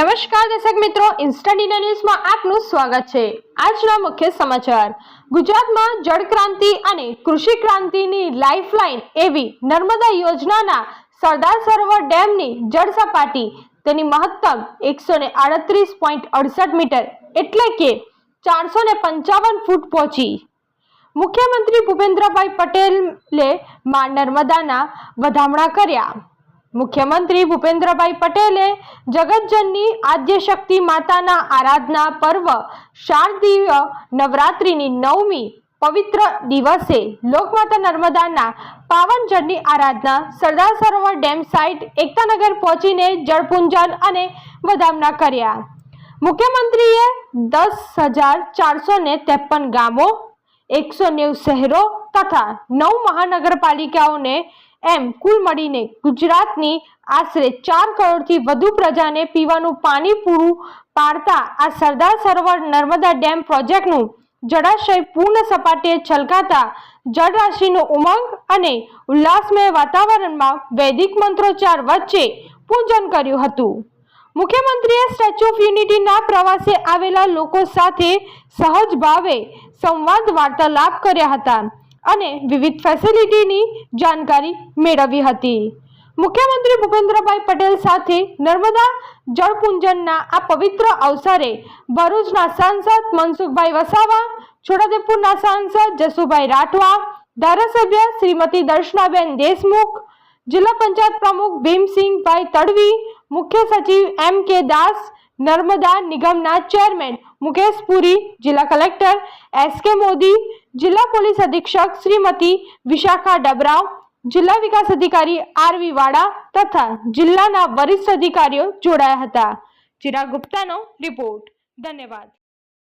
નમસ્કાર દર્શક મિત્રો ઇન્સ્ટન્ટ ઇન્ડિયા ન્યૂઝમાં આપનું સ્વાગત છે. આજના મુખ્ય સમાચાર. ગુજરાતમાં જળ ક્રાંતિ અને કૃષિ ક્રાંતિની લાઇફલાઇન એવી નર્મદા યોજનાના સરદાર સરોવર ડેમની જળ સપાટી, તેની મહત્તમ એકસો આડત્રીસ પોઈન્ટ અડસઠ મીટર એટલે કે ચારસો ને પંચાવન ફૂટ પહોંચી. મુખ્યમંત્રી ભૂપેન્દ્રભાઈ પટેલે મા નર્મદાના વધામણા કર્યા. મુખ્યમંત્રી ભૂપેન્દ્રભાઈ પટેલે જગતજનની આદ્યશક્તિ માતાના આરાધના પર્વ, શારદીય નવરાત્રિની નવમી પવિત્ર દિવસે લોકમાતા નર્મદાના પાવન જળની આરાધના સરદાર સરોવર ડેમ સાઇટ એકતાનગર પહોંચીને જળપૂંજન અને વધામણા કર્યા. મુખ્યમંત્રીએ દસ હજાર ચારસો ને ત્રેપન ગામો, એકસો નેવું શહેરો તથા નવ મહાનગરપાલિકાઓને એમ કુલ મળીને ગુજરાતની આશરે ચાર કરોડથી વધુ પ્રજાને પીવાનું પાણી પૂરું પાડતા આ સરદાર સરોવર નર્મદા ડેમ પ્રોજેક્ટનું જળાશય પૂર્ણ સપાટીએ છલકાતા જળરાશિનો ઉમંગ અને ઉલ્લાસમય વાતાવરણમાં વૈદિક મંત્રોચ્ચાર વચ્ચે પૂજન કર્યું હતું. મુખ્યમંત્રીએ સ્ટેચ્યુ ઓફ યુનિટીના પ્રવાસે આવેલા લોકો સાથે સહજ ભાવે સંવાદ વાર્તાલાપ કર્યા હતા. અને વિવિધ ફેસિલિટીની જાણકારી મેળવી હતી. મુખ્યમંત્રી ભૂપેન્દ્રભાઈ પટેલ સાથે નર્મદા જળપૂંજનના આ પવિત્ર અવસરે ભરૂચના સાંસદ મનસુખભાઈ વસાવા છોટાદેપુરના સાંસદ જસુભાઈ રાઠવા, ધારાસભ્ય શ્રીમતી દર્શનાબેન દેશમુખ, જિલ્લા પંચાયત પ્રમુખ ભીમસિંહભાઈ તડવી, મુખ્ય સચિવ એમ કે દાસ, નર્મદા નિગમના ચેરમેન મુકેશ પુરી, જિલ્લા કલેક્ટર એસ કે મોદી જિલ્લા પોલીસ અધિક્ષક શ્રીમતી વિશાખા ડબરાવ, જિલ્લા વિકાસ અધિકારી આરવી વાડા તથા જિલ્લાના વરિષ્ઠ અધિકારીઓ જોડાયા હતા. ચિરાગ ગુપ્તાનો રિપોર્ટ. ધન્યવાદ.